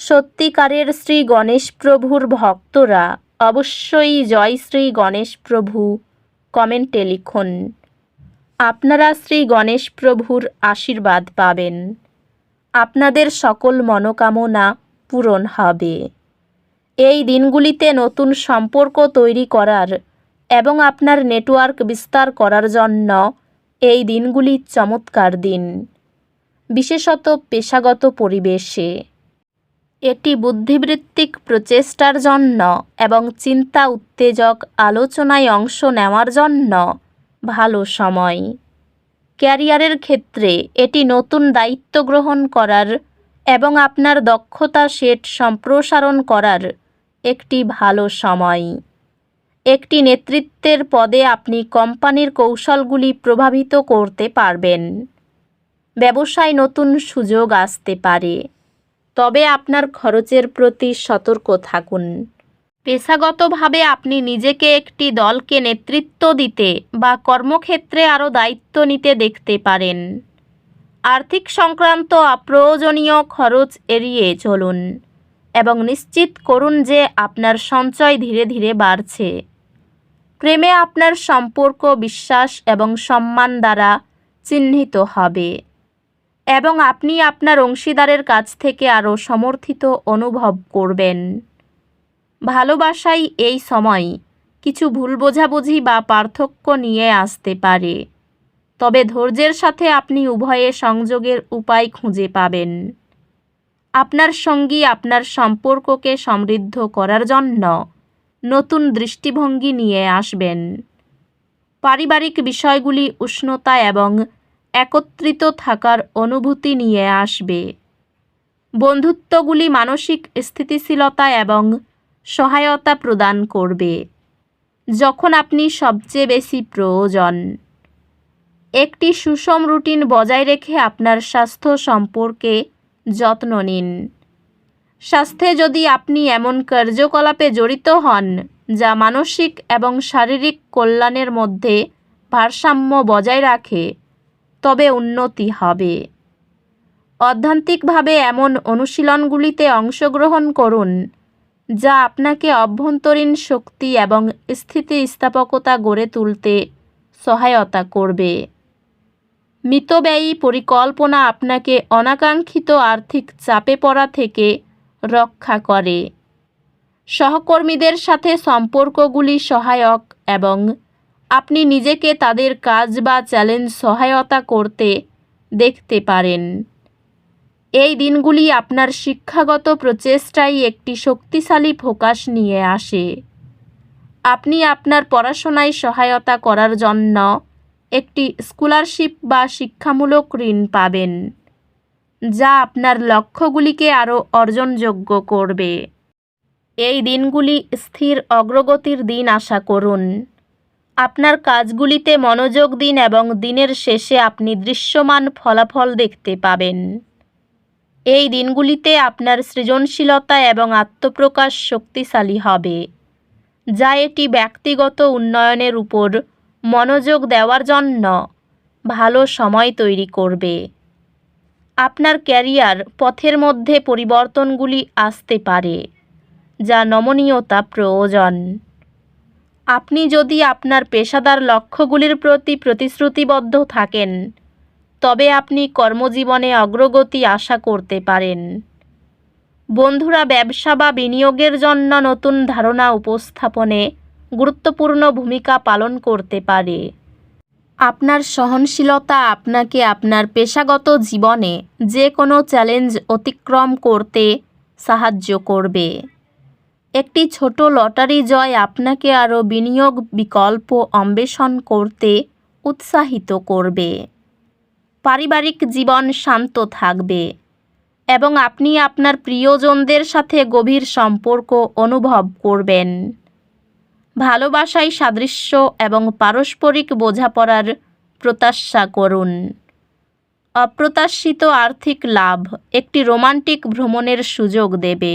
সত্যিকারের শ্রী গণেশ প্রভুর ভক্তরা অবশ্যই জয় শ্রী গণেশ প্রভু কমেন্টে লিখুন। আপনারা শ্রী গণেশ প্রভুর আশীর্বাদ পাবেন। আপনাদের সকল মনোকামনা পূরণ হবে। এই দিনগুলিতে নতুন সম্পর্ক তৈরি করার এবং আপনার নেটওয়ার্ক বিস্তার করার জন্য এই দিনগুলি চমৎকার দিন। বিশেষত পেশাগত পরিবেশে। এটি বুদ্ধিবৃত্তিক প্রচেষ্টার জন্য এবং চিন্তা উত্তেজক আলোচনায় অংশ নেওয়ার জন্য ভালো সময়। ক্যারিয়ারের ক্ষেত্রে এটি নতুন দায়িত্ব গ্রহণ করার এবং আপনার দক্ষতা সেট সম্প্রসারণ করার একটি ভালো সময়। একটি নেতৃত্বের পদে আপনি কোম্পানির কৌশলগুলি প্রভাবিত করতে পারবেন। ব্যবসায় নতুন সুযোগ আসতে পারে। তবে আপনার খরচের প্রতি সতর্ক থাকুন। পেশাগতভাবে আপনি নিজেকে একটি দলকে নেতৃত্ব দিতে বা কর্মক্ষেত্রে আরও দায়িত্ব নিতে দেখতে পারেন। আর্থিক সংক্রান্ত অপ্রয়োজনীয় খরচ এড়িয়ে চলুন এবং নিশ্চিত করুন যে আপনার সঞ্চয় ধীরে ধীরে বাড়ছে। প্রেমে আপনার সম্পর্ক, বিশ্বাস এবং সম্মান দ্বারা চিহ্নিত হবে। এবং আপনি আপনার অংশীদারের কাছ থেকে আরও সমর্থিত অনুভব করবেন। ভালোবাসাই এই সময় কিছু ভুল বোঝাবুঝি বা পার্থক্য নিয়ে আসতে পারে। তবে ধৈর্যের সাথে আপনি উভয়ে সংযোগের উপায় খুঁজে পাবেন। আপনার সঙ্গী আপনার সম্পর্ককে সমৃদ্ধ করার জন্য নতুন দৃষ্টিভঙ্গি নিয়ে আসবেন। পারিবারিক বিষয়গুলি উষ্ণতা এবং একত্রিত থাকার অনুভূতি নিয়ে আসবে। বন্ধুত্বগুলি মানসিক স্থিতিশীলতা এবং সহায়তা প্রদান করবে। যখন আপনি সবচেয়ে বেশি প্রয়োজন। একটি সুষম রুটিন বজায় রেখে আপনার স্বাস্থ্য সম্পর্কে যত্ন নিন। স্বাস্থ্যে যদি আপনি এমন কার্যকলাপে জড়িত হন, যা মানসিক এবং শারীরিক কল্যাণের মধ্যে ভারসাম্য বজায় রাখে তবে উন্নতি হবে। অধ্যান্তিকভাবে এমন অনুশীলনগুলিতে অংশগ্রহণ করুন, যা আপনাকে অভ্যন্তরীণ শক্তি এবং স্থিতিস্থাপকতা গড়ে তুলতে সহায়তা করবে। মিতব্যয়ী পরিকল্পনা আপনাকে অনাকাঙ্ক্ষিত আর্থিক চাপে পড়া থেকে রক্ষা করে। সহকর্মীদের সাথে সম্পর্কগুলি সহায়ক এবং আপনি নিজেকে তাদের কাজ বা চ্যালেঞ্জ সহায়তা করতে দেখতে পারেন। এই দিনগুলি আপনার শিক্ষাগত প্রচেষ্টায় একটি শক্তিশালী ফোকাস নিয়ে আসে। আপনি আপনার পড়াশোনায় সহায়তা করার জন্য একটি স্কলারশিপ বা শিক্ষামূলক ঋণ পাবেন, যা আপনার লক্ষ্যগুলিকে আরও অর্জনযোগ্য করবে। এই দিনগুলি স্থির অগ্রগতির দিন আশা করুন। আপনার কাজগুলিতে মনোযোগ দিন এবং দিনের শেষে আপনি দৃশ্যমান ফলাফল দেখতে পাবেন। এই দিনগুলিতে আপনার সৃজনশীলতা এবং আত্মপ্রকাশ শক্তিশালী হবে, যা এটি ব্যক্তিগত উন্নয়নের উপর মনোযোগ দেওয়ার জন্য ভালো সময় তৈরি করবে। আপনার ক্যারিয়ার পথের মধ্যে পরিবর্তনগুলি আসতে পারে, যা নমনীয়তা প্রয়োজন। আপনি যদি আপনার পেশাদার লক্ষ্যগুলির প্রতি প্রতিশ্রুতিবদ্ধ থাকেন, তবে আপনি কর্মজীবনে অগ্রগতি আশা করতে পারেন। বন্ধুরা, ব্যবসা বা বিনিয়োগের জন্য নতুন ধারণা উপস্থাপনে গুরুত্বপূর্ণ ভূমিকা পালন করতে পারে। আপনার সহনশীলতা আপনাকে আপনার পেশাগত জীবনে যে কোনো চ্যালেঞ্জ অতিক্রম করতে সাহায্য করবে। একটি ছোট লটারি জয় আপনাকে আরও বিনিয়োগ বিকল্প অন্বেষণ করতে উৎসাহিত করবে। পারিবারিক জীবন শান্ত থাকবে এবং আপনি আপনার প্রিয়জনদের সাথে গভীর সম্পর্ক অনুভব করবেন। ভালোবাসায় সাদৃশ্য এবং পারস্পরিক বোঝাপড়ার প্রত্যাশা করুন। অপ্রত্যাশিত আর্থিক লাভ একটি রোমান্টিক ভ্রমণের সুযোগ দেবে।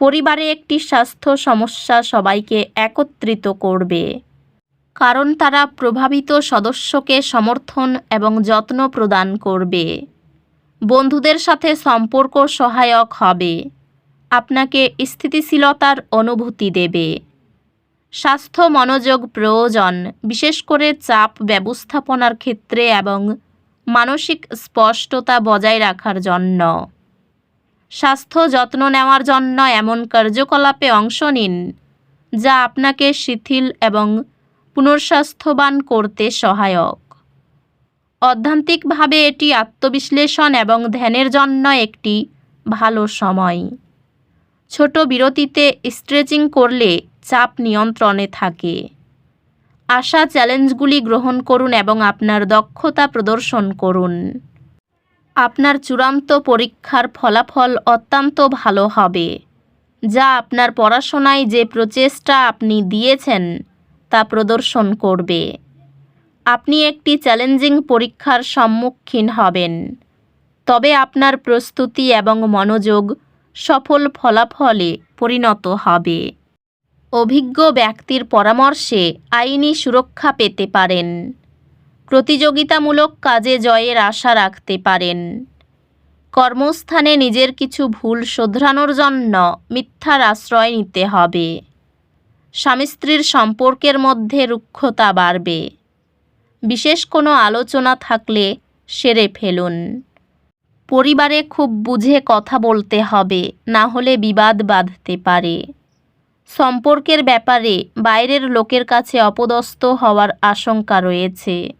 পরিবারে একটি স্বাস্থ্য সমস্যা সবাইকে একত্রিত করবে। কারণ তারা প্রভাবিত সদস্যকে সমর্থন এবং যত্ন প্রদান করবে। বন্ধুদের সাথে সম্পর্ক সহায়ক হবে। আপনাকে স্থিতিশীলতার অনুভূতি দেবে। স্বাস্থ্য মনোযোগ প্রয়োজন, বিশেষ করে চাপ ব্যবস্থাপনার ক্ষেত্রে এবং মানসিক স্পষ্টতা বজায় রাখার জন্য। স্বাস্থ্য যত্ন নেওয়ার জন্য এমন কার্যকলাপে অংশ নিন, যা আপনাকে শিথিল এবং পুনর্স্বাস্থ্যবান করতে সহায়ক। অধ্যান্তিকভাবে এটি আত্মবিশ্লেষণ এবং ধ্যানের জন্য একটি ভালো সময়। ছোট বিরতিতে স্ট্রেচিং করলে চাপ নিয়ন্ত্রণে থাকে। আশা চ্যালেঞ্জগুলি গ্রহণ করুন এবং আপনার দক্ষতা প্রদর্শন করুন। আপনার চূড়ান্ত পরীক্ষার ফলাফল অত্যন্ত ভালো হবে। যা আপনার পড়াশোনায় যে প্রচেষ্টা আপনি দিয়েছেন, তা প্রদর্শন করবে। আপনি একটি চ্যালেঞ্জিং পরীক্ষার সম্মুখীন হবেন। তবে আপনার প্রস্তুতি এবং মনোযোগ সফল ফলাফলে পরিণত হবে। অভিজ্ঞ ব্যক্তির পরামর্শে আইনি সুরক্ষা পেতে পারেন। প্রতিযোগিতামূলক কাজে জয়ের আশা রাখতে পারেন। কর্মস্থানে নিজের কিছু ভুল শোধরানোর জন্য মিথ্যার আশ্রয় নিতে হবে। স্বামী স্ত্রীর সম্পর্কের মধ্যে রুক্ষতা বাড়বে। বিশেষ কোনো আলোচনা থাকলে সেরে ফেলুন। পরিবারে খুব বুঝে কথা বলতে হবে, না হলে বিবাদ বাঁধতে পারে। সম্পর্কের ব্যাপারে বাইরের লোকের কাছে অপদস্থ হওয়ার আশঙ্কা রয়েছে।